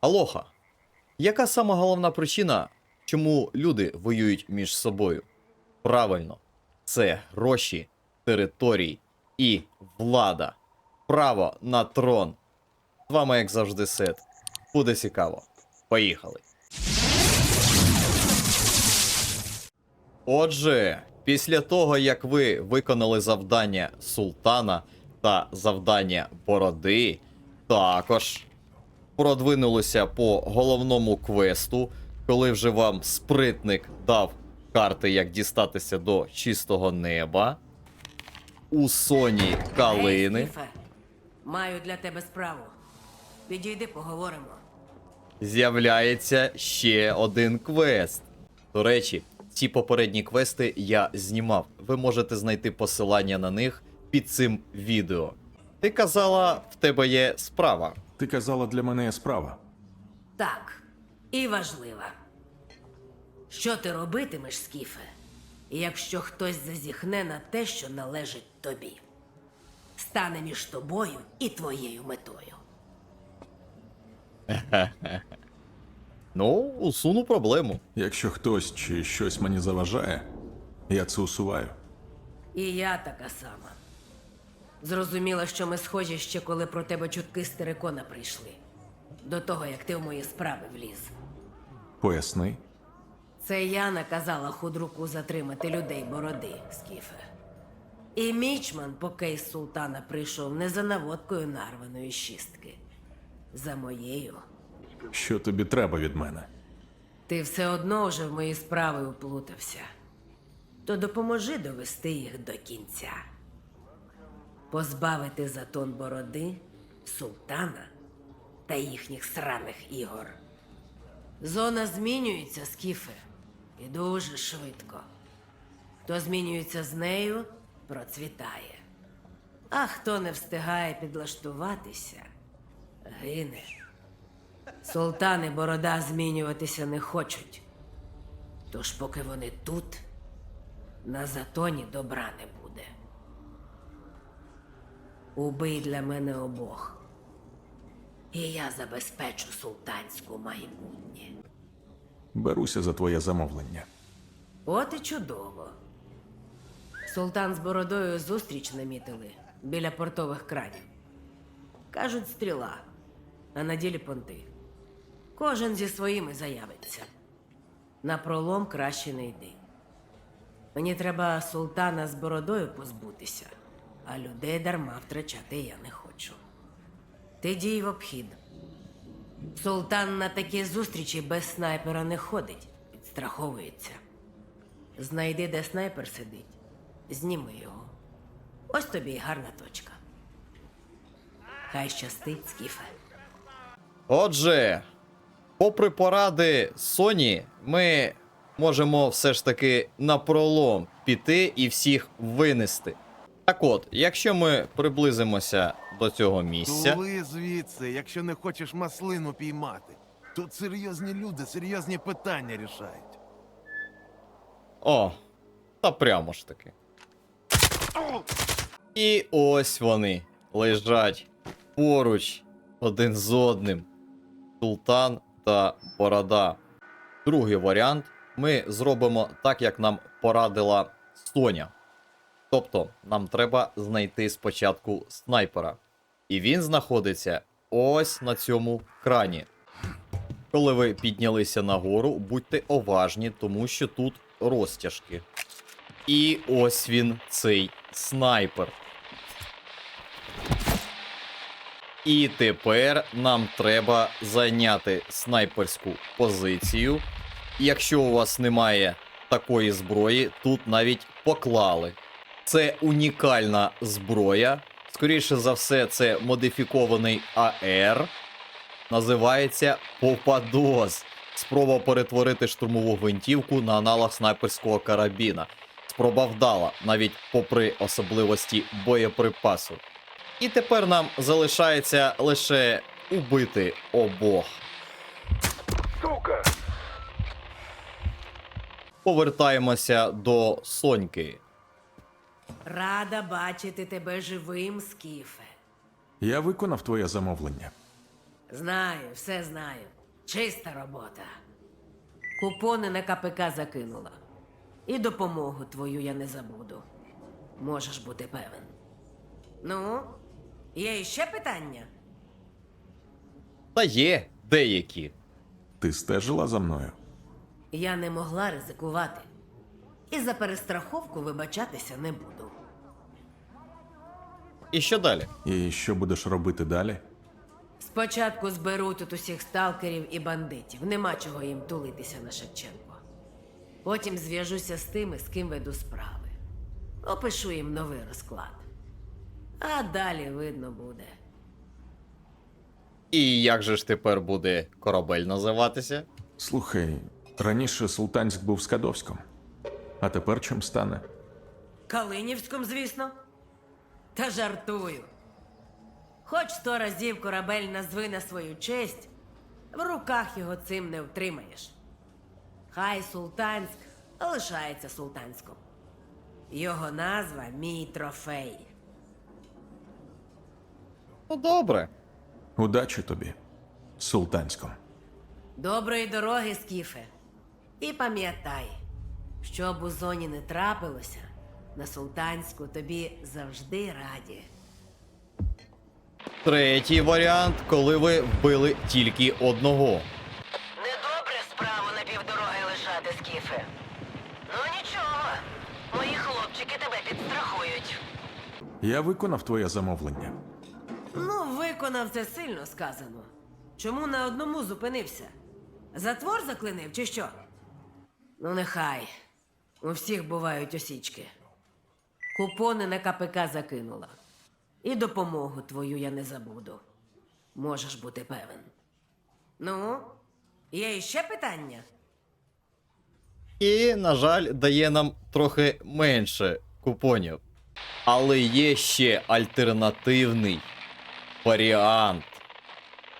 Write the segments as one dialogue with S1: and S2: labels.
S1: Алоха. Яка сама головна причина, чому люди воюють між собою? Правильно, це гроші, території і влада. Право на трон. З вами, як завжди, сет. Буде цікаво. Поїхали. Отже, після того, як ви виконали завдання султана та завдання бороди, також продвинулися по головному квесту, коли вже вам спритник дав карти, як дістатися до чистого неба. У Соні Калини.
S2: Ей, маю для тебе справу. Підійди, поговоримо.
S1: з'являється ще один квест. До речі, ці попередні квести я знімав. Ви можете знайти посилання на них під цим відео. Ти казала, в тебе є справа.
S3: Ти казала, для мене є справа.
S2: Так, і важлива. Що ти робитимеш, Скіфе, якщо хтось зазіхне на те, що належить тобі? Стане між тобою і твоєю метою.
S1: Ну, усуну проблему.
S3: Якщо хтось чи щось мені заважає, я це усуваю.
S2: І я така сама. Зрозуміла, що ми схожі ще коли про тебе чутки з терикона прийшли. До того, як ти в мої справи вліз.
S3: Поясни.
S2: Це я наказала худруку затримати людей бороди, Скіфе. І мічман по кейс султана прийшов не за наводкою нарваної шістки. За моєю.
S3: Що тобі треба від мене?
S2: Ти все одно вже в мої справи уплутався. То допоможи довести їх до кінця. Позбавити затон бороди, султана та їхніх сраних ігор. Зона змінюється, Скіфе, і дуже швидко. Хто змінюється з нею, процвітає. А хто не встигає підлаштуватися, гине. Султан і борода змінюватися не хочуть. Тож, поки вони тут, на затоні добра не буде. Убий для мене обох. І я забезпечу султанську майбутнє.
S3: Беруся за твоє замовлення.
S2: От і чудово. Султан з бородою зустріч намітили біля портових кранів. Кажуть, стріла, а на ділі понти. Кожен зі своїми заявиться. На пролом краще не йди. Мені треба султана з бородою позбутися, а людей дарма втрачати я не хочу. Ти дій в обхід. Султан на такі зустрічі без снайпера не ходить, підстраховується. Знайди, де снайпер сидить, зніми його. Ось тобі й гарна точка. Хай щастить, Скіфе.
S1: Отже, попри поради Соні, ми можемо все ж таки на пролом піти і всіх винести. Так от, якщо ми приблизимося до цього місця.
S4: Тули звідси, якщо не хочеш маслину піймати. Тут серйозні люди, серйозні питання рішають.
S1: О, та прямо ж таки. І ось вони лежать поруч один з одним. Султан та Борода. Другий варіант ми зробимо так, як нам порадила Соня. Тобто, нам треба знайти спочатку снайпера. І він знаходиться ось на цьому крані. Коли ви піднялися нагору, будьте уважні, тому що тут розтяжки. І ось він, цей снайпер. І тепер нам треба зайняти снайперську позицію. Якщо у вас немає такої зброї, тут навіть поклали. Це унікальна зброя. Скоріше за все, це модифікований АР. Називається Попадос. Спроба перетворити штурмову гвинтівку на аналог снайперського карабіна. Спроба вдала, навіть попри особливості боєприпасу. І тепер нам залишається лише убити обох. Повертаємося до Соньки.
S2: Рада бачити тебе живим, Скіфе.
S3: Я виконав твоє замовлення.
S2: Знаю, все знаю. Чиста робота. Купони на КПК закинула. І допомогу твою я не забуду. Можеш бути певен. Ну, є іще питання?
S1: Та є деякі.
S3: Ти стежила за мною?
S2: Я не могла ризикувати. І за перестраховку вибачатися не буду.
S1: І що далі?
S3: І що будеш робити далі?
S2: Спочатку зберу тут усіх сталкерів і бандитів. Нема чого їм тулитися на Шевченко. Потім зв'яжуся з тими, з ким веду справи. Опишу їм новий розклад. А далі видно буде.
S1: І як же ж тепер буде корабель називатися?
S3: Слухай, раніше Султанськ був Скадовськом. А тепер чим стане?
S2: Калинівськом, звісно. Та жартую. Хоч сто разів корабель назви на свою честь, в руках його цим не втримаєш. Хай Султанськ лишається султанськом. Його назва мій трофей.
S1: Ну добре.
S3: Удачі тобі, Султанськом.
S2: Доброї дороги, Скіфе. І пам'ятай, що б у зоні не трапилося, на султанську тобі завжди раді.
S1: Третій варіант, коли ви вбили тільки одного.
S2: Недобре справу на півдороги лишати, Скіфе. Ну нічого, мої хлопчики тебе підстрахують.
S3: Я виконав твоє замовлення.
S2: Ну, виконав це сильно сказано. Чому на одному зупинився? Затвор заклинив чи що? Ну, нехай. У всіх бувають осічки. Купони на КПК закинула. І допомогу твою я не забуду. Можеш бути певен. Ну, є іще питання?
S1: І, на жаль, дає нам трохи менше купонів. Але є ще альтернативний варіант.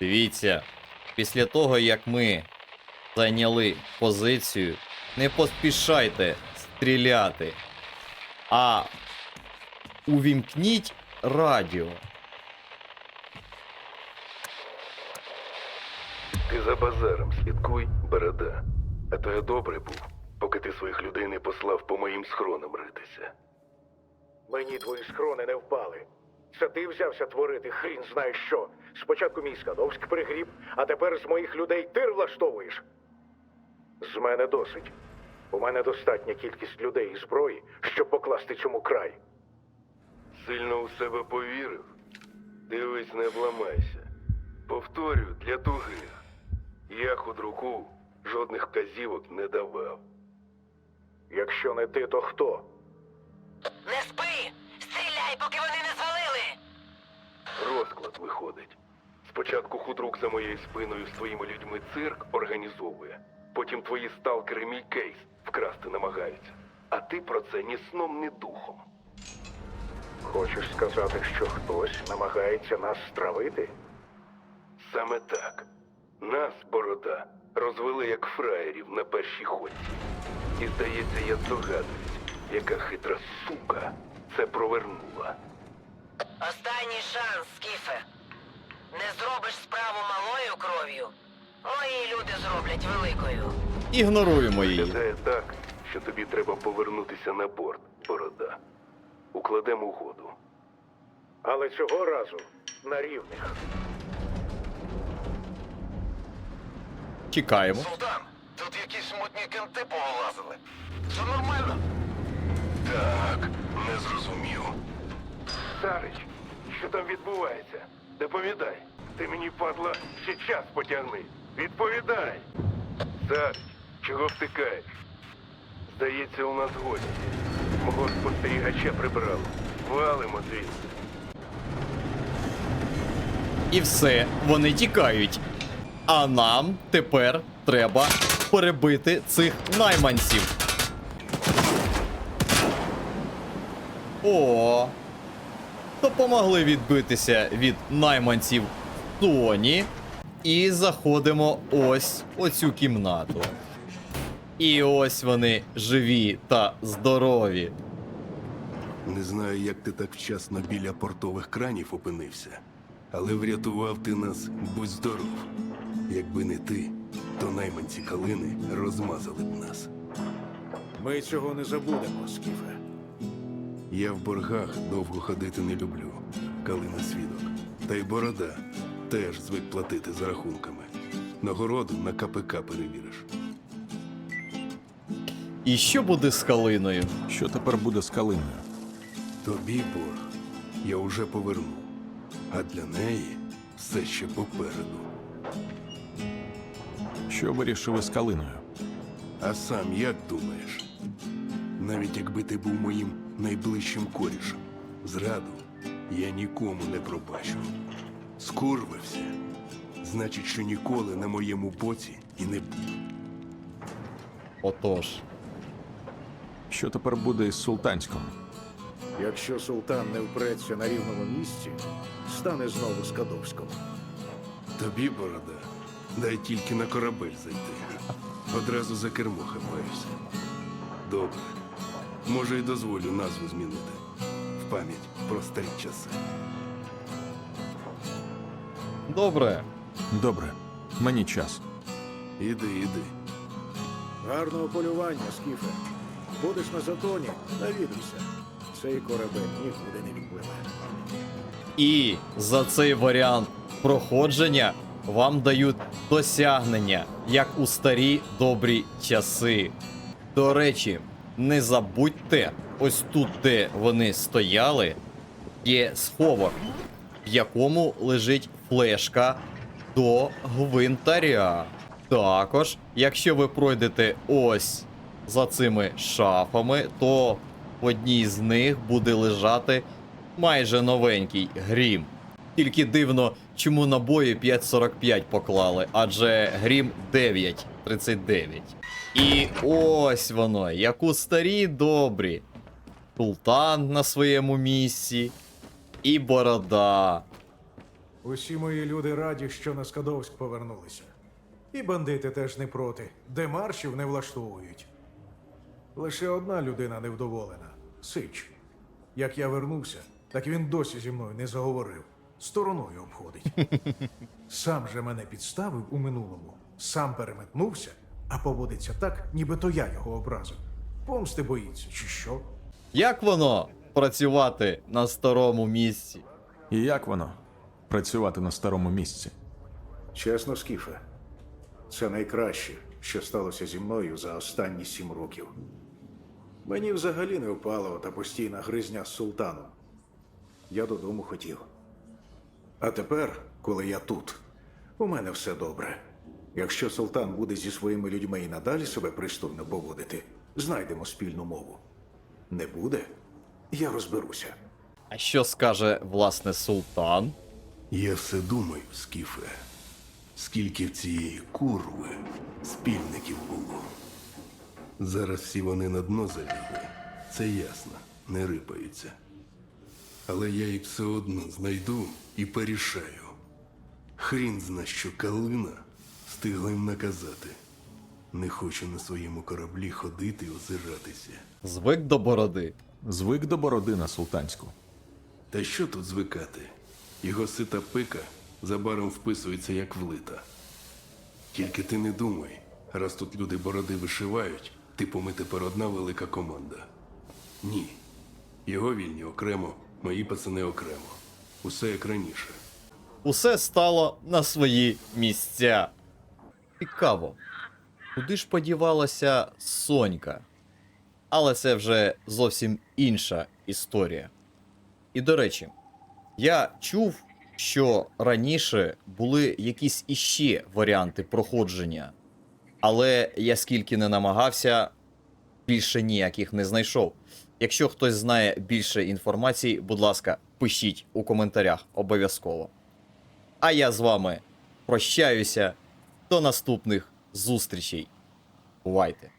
S1: Дивіться, після того, як ми зайняли позицію, не поспішайте стріляти, а увімкніть радіо.
S5: Ти за базаром слідкуй, береда. А то я добрий був, поки ти своїх людей не послав по моїм схронам ритися.
S6: Мені твої схрони не впали. Це ти взявся творити хрін знає що. Спочатку мій Скадовськ пригріб, а тепер з моїх людей тир влаштовуєш. З мене досить. У мене достатня кількість людей і зброї, щоб покласти цьому край.
S5: Сильно у себе повірив? Дивись, не обламайся. Повторюю, для тугих. Я худруку жодних вказівок не давав.
S6: Якщо не ти, то хто?
S2: Не спи! Стріляй, поки вони не звалили!
S5: Розклад виходить. Спочатку худрук за моєю спиною з твоїми людьми цирк організовує. Потім твої сталкери мій кейс вкрасти намагаються. А ти про це ні сном, ні духом.
S6: Хочеш сказати, що хтось намагається нас стравити?
S5: Саме так. Нас, борода, розвели як фраєрів на першій ходці. І здається, я здогадуюсь, яка хитра сука це провернула.
S2: Останній шанс, Скіфе. Не зробиш справу малою кров'ю. Мої люди зроблять великою.
S1: Ігноруємо її.
S5: Виглядає так, що тобі треба повернутися на борт, борода. Укладемо угоду.
S6: Але цього разу на рівних.
S1: Чекаємо.
S5: Султан, тут якісь мутні кенти повилазили. Все нормально? Так, не зрозумів.
S6: Царич, що там відбувається? Доповідай. Ти мені, падла, ще час потягни. Відповідай.
S5: Царич, чого втикаєш? Здається, у нас гості. Мого спостерігача прибрало. Валимо звідси.
S1: І все, вони тікають. А нам тепер треба перебити цих найманців. О. Допомогли відбитися від найманців Тоні. І заходимо ось у цю кімнату. І ось вони живі та здорові.
S5: Не знаю, як ти так вчасно біля портових кранів опинився. Але врятував ти нас, будь здоров. Якби не ти, то найманці калини розмазали б нас.
S6: Ми цього не забудемо, Скіфе.
S5: Я в боргах довго ходити не люблю. Калина свідок. Та й борода теж звик платити за рахунками. Нагороду на КПК перевіриш.
S1: І що буде з калиною?
S3: Що тепер буде з калиною?
S5: Тобі борг я уже повернув, а для неї все ще попереду.
S3: Що вирішили з калиною?
S5: А сам як думаєш? Навіть якби ти був моїм найближчим корішем, зраду я нікому не пробачу. Скурвився. Значить, що ніколи на моєму боці і не буду.
S1: Отож.
S3: Що тепер буде із султанськом?
S6: Якщо султан не впреться на рівному місці, стане знову Скадовськом.
S5: Тобі, борода, дай тільки на корабель зайти. Одразу за кермо хапаєшся. Добре. Може, й дозволю назву змінити. В пам'ять про старі часи.
S1: Добре.
S3: Добре, мені час.
S5: Іди, іди.
S6: Гарного полювання, Скіфе. Будеш на затоні, навідуйся. Цей корабель нікуди не відпливе.
S1: І за цей варіант проходження вам дають досягнення, як у старі добрі часи. До речі, не забудьте, ось тут, де вони стояли, є сховок, в якому лежить флешка до гвинтаря. Також, якщо ви пройдете ось за цими шафами, то в одній з них буде лежати майже новенький грім. Тільки дивно, чому набої 5.45 поклали, адже грім 9.39. І ось воно, як у старі добрі. Султан на своєму місці і борода.
S7: Усі мої люди раді, що на Скадовськ повернулися. І бандити теж не проти, де маршів не влаштовують. Лише одна людина невдоволена Сич. Як я вернувся, так він досі зі мною не заговорив. Стороною обходить. Сам же мене підставив у минулому, сам переметнувся, а поводиться так, ніби то я його образив. Помсти боїться, чи що?
S1: Як воно працювати на старому місці?
S3: І як воно працювати на старому місці?
S6: Чесно, Скіфе, це найкраще, що сталося зі мною за останні сім років. Мені взагалі не впала та постійна гризня з султаном. Я додому хотів. А тепер, коли я тут, у мене все добре. Якщо султан буде зі своїми людьми і надалі себе пристойно поводити, знайдемо спільну мову. Не буде, я розберуся.
S1: А що скаже власне султан?
S5: Я все думаю, Скіфе, скільки в цієї курви спільників було. Зараз всі вони на дно залізли. Це ясно, не рипаються. Але я їх все одно знайду і порішаю. Хрін зна, що калина встигла їм наказати. Не хочу на своєму кораблі ходити і озиратися.
S1: Звик до бороди.
S3: Звик до бороди на султанську.
S5: Та що тут звикати? Його сита пика забаром вписується як влита. Тільки ти не думай, раз тут люди бороди вишивають, типу ми тепер одна велика команда. Ні. Його вільні окремо, мої пацани окремо. Усе як раніше.
S1: Усе стало на свої місця. Цікаво, куди ж подівалася Сонька? Але це вже зовсім інша історія. І до речі, я чув, що раніше були якісь іще варіанти проходження, але я скільки не намагався, більше ніяких не знайшов. Якщо хтось знає більше інформації, будь ласка, пишіть у коментарях обов'язково. А я з вами прощаюся. До наступних зустрічей. Бувайте!